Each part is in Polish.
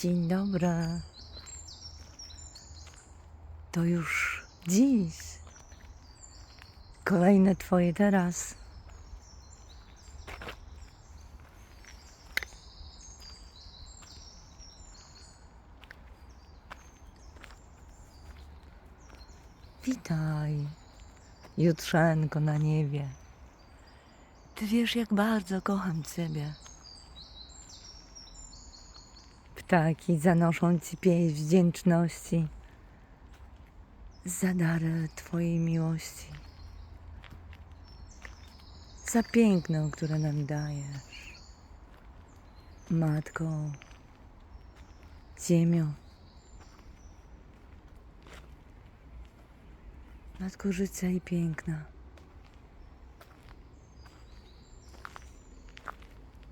Dzień dobry. To już dziś. Kolejne Twoje teraz. Witaj, jutrzenko na niebie. Ty wiesz, jak bardzo kocham Ciebie. Ptaki zanoszą Ci pieśń wdzięczności za dary Twojej miłości, za piękno, które nam dajesz. Matko, Ziemio, Matko życia i piękna.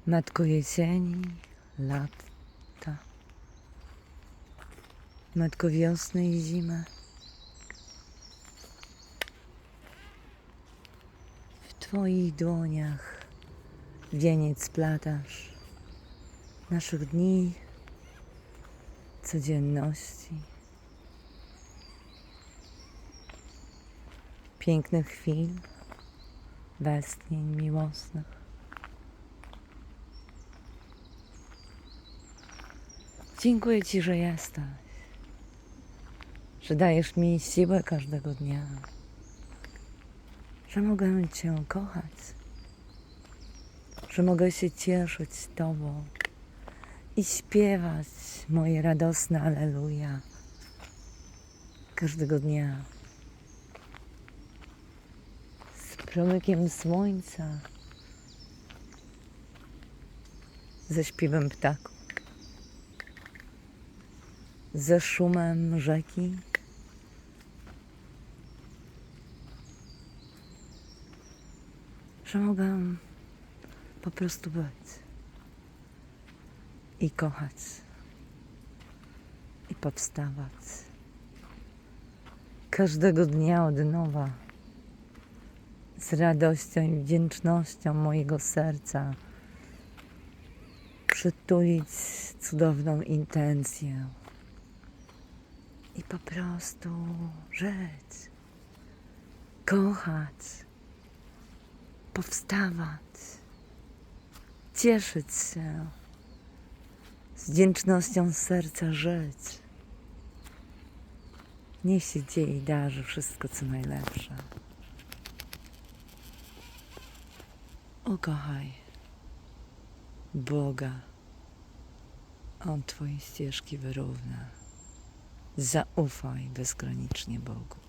Matko jesieni, lata. Matko wiosny i zimy. W Twoich dłoniach wieniec splatasz naszych dni, codzienności, pięknych chwil, westchnień miłosnych. Dziękuję Ci, że jesteś, że dajesz mi siłę każdego dnia, że mogę Cię kochać, że mogę się cieszyć Tobą i śpiewać moje radosne Aleluja każdego dnia. Z promykiem słońca, ze śpiewem ptaków. ze szumem rzeki. Że mogę po prostu być i kochać i powstawać. Każdego dnia od nowa z radością i wdzięcznością mojego serca przytulić cudowną intencję i po prostu żyć, kochać, powstawać, cieszyć się, z wdzięcznością serca żyć. Niech się dzieje i darzy wszystko, co najlepsze. Ukochaj Boga. On Twoje ścieżki wyrówna. Zaufaj bezgranicznie Bogu.